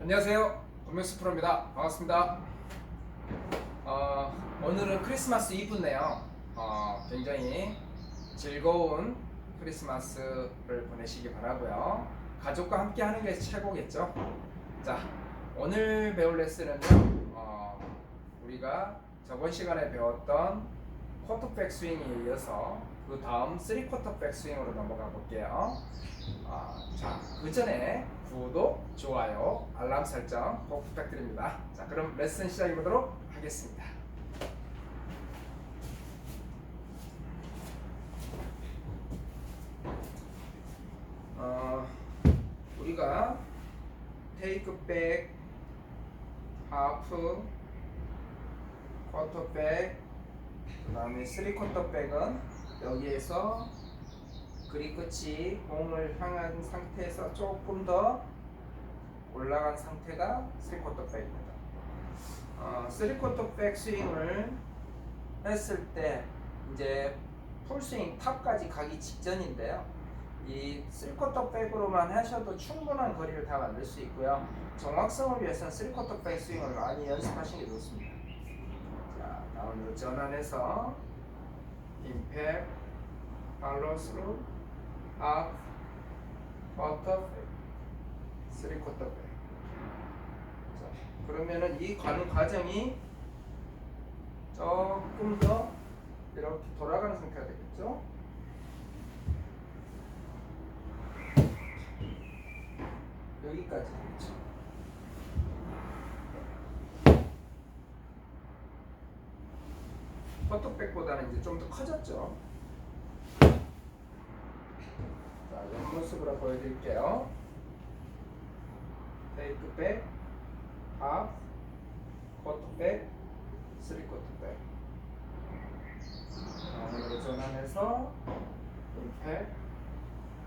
안녕하세요. 권명수 프로입니다. 반갑습니다. 어, 오늘은 크리스마스 이브인데요. 어, 굉장히 즐거운 크리스마스를 보내시기 바라고요. 가족과 함께 하는 게 최고겠죠. 자, 오늘 배울 레슨은요. 어, 우리가 저번 시간에 배웠던 쿼터백 스윙에 이어서 그 다음 3쿼터 백 스윙으로 넘어가 볼게요. 아, 자, 그 전에 구독, 좋아요, 알람 설정 꼭 부탁드립니다. 자, 그럼 레슨 시작해 보도록 하겠습니다. 어, 우리가 테이크 백, 하프, 쿼터 백, 그 다음에 쓰리 쿼터 백은 여기에서 그립 끝이 공을 향한 상태에서 조금 더 올라간 상태가 3쿼터 백입니다. 어, 3쿼터 백 스윙을 했을 때 이제 풀스윙 탑까지 가기 직전인데요. 이 3쿼터 백으로만 하셔도 충분한 거리를 다 만들 수 있고요. 정확성을 위해서는 3쿼터 백 스윙을 많이 연습하시는 게 좋습니다. 자, 다음으로 전환해서 임팩, 팔로스루, 업, 쿼터 백, 쓰리 쿼터 백. 자, 그러면은 이 가는 과정이 조금 더 이렇게 돌아가는 상태가 되겠죠? 여기까지 되겠죠. 쿼터백보다는 이제 좀 더 커졌죠. 자, 옆모습으로 보여드릴게요. 테이크 백, 하 쿼터 백, 쓰리 쿼터 백. 다음으로 전환해서 임팩,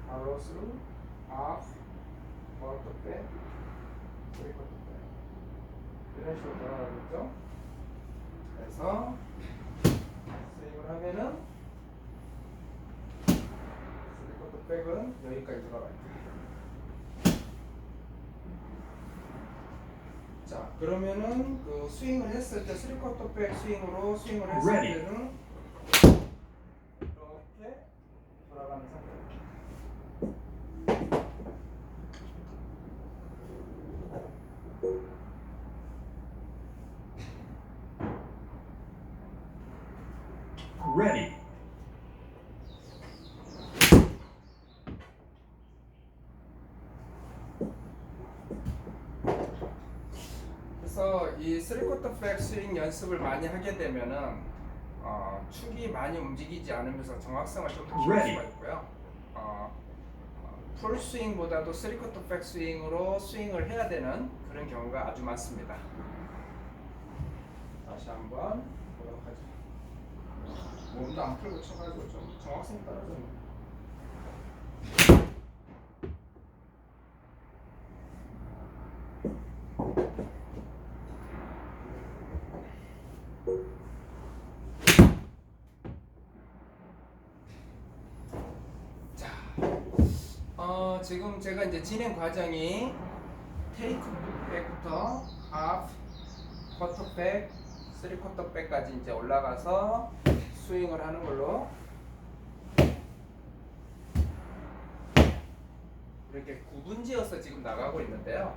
할로스루, 하 쿼터 백, 쓰리 쿼터 백. 이런 식으로 돌아가겠죠? 그래서 스윙을 하면은 쓰리쿼터 백은 여기까지 들어가요. 자 그러면은 그 스윙을 했을 때 쓰리쿼터 백 스윙으로 스윙을 했을. 때는 이렇게 돌아가는 상태입니다. Ready. 그래서 이 쓰리쿼터 백 스윙 연습을 많이 하게 되면은 어, 축이 많이 움직이지 않으면서 정확성을 좀 더 키울. 수가 있고요. 어, 어, 풀 스윙보다도 쓰리쿼터 백 스윙으로 스윙을 해야 되는 그런 경우가 아주 많습니다. 다시 한번 보도록 하죠. 몸도 안 풀고 쳐가지고 좀 정확성이 떨어졌네. 자, 어, 지금 제가 이제 진행 과정이 테이크 백부터 하프, 쿼터 백, 쓰리 쿼터 백까지 이제 올라가서 스윙을 하는 걸로 이렇게 구분지어서 지금 나가고 있는데요.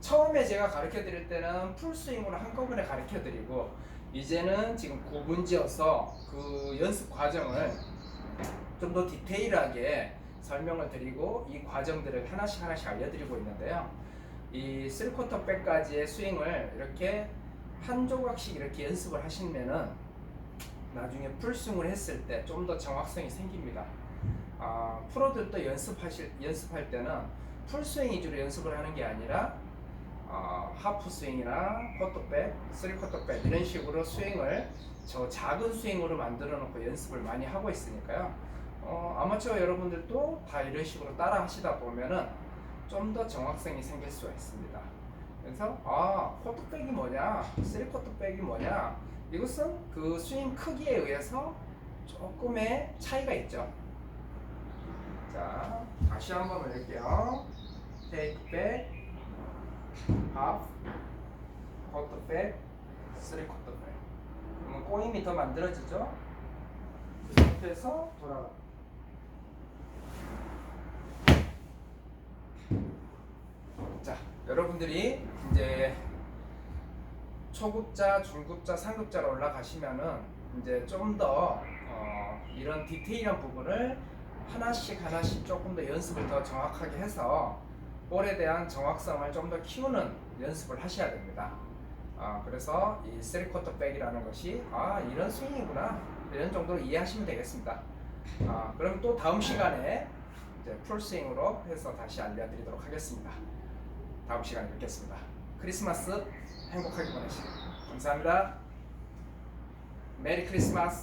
처음에 제가 가르쳐 드릴 때는 풀 스윙으로 한꺼번에 가르쳐 드리고 이제는 지금 구분지어서 그 연습 과정을 좀 더 디테일하게 설명을 드리고 이 과정들을 하나씩 하나씩 알려드리고 있는데요. 이 3쿼터 백까지의 스윙을 이렇게 한 조각씩 이렇게 연습을 하시면은 나중에 풀스윙을 했을 때 좀 더 정확성이 생깁니다. 아, 프로들도 연습하실 연습할 때는 풀스윙 위주로 연습을 하는 게 아니라 어, 하프 스윙이나 쿼터백, 쓰리 쿼터백 이런 식으로 스윙을 저 작은 스윙으로 만들어 놓고 연습을 많이 하고 있으니까요. 어, 아마추어 여러분들도 다 이런 식으로 따라 하시다 보면은 좀 더 정확성이 생길 수가 있습니다. 그래서 아 쿼터백이 뭐냐, 쓰리 쿼터백이 뭐냐 이것은 그 스윙 크기에 의해서 조금의 차이가 있죠. 자 다시 한번 해볼게요. 테이크 백 half, quarter back, three quarter back. 그러면 꼬임이 더 만들어지죠? 그 상태에서 돌아가. 자, 여러분들이 이제 초급자, 중급자, 상급자로 올라가시면은 이제 좀더 어, 이런 디테일한 부분을 하나씩 하나씩 조금 더 연습을 더 정확하게 해서 볼에 대한 정확성을 좀 더 키우는 연습을 하셔야 됩니다. 아, 그래서 이 쓰리쿼터 백이라는 것이 아 이런 스윙이구나 이런 정도로 이해하시면 되겠습니다. 아, 그럼 또 다음 시간에 이제 풀스윙으로 해서 다시 알려드리도록 하겠습니다. 다음 시간에 뵙겠습니다. 크리스마스 행복하게 보내시고 감사합니다. 메리 크리스마스.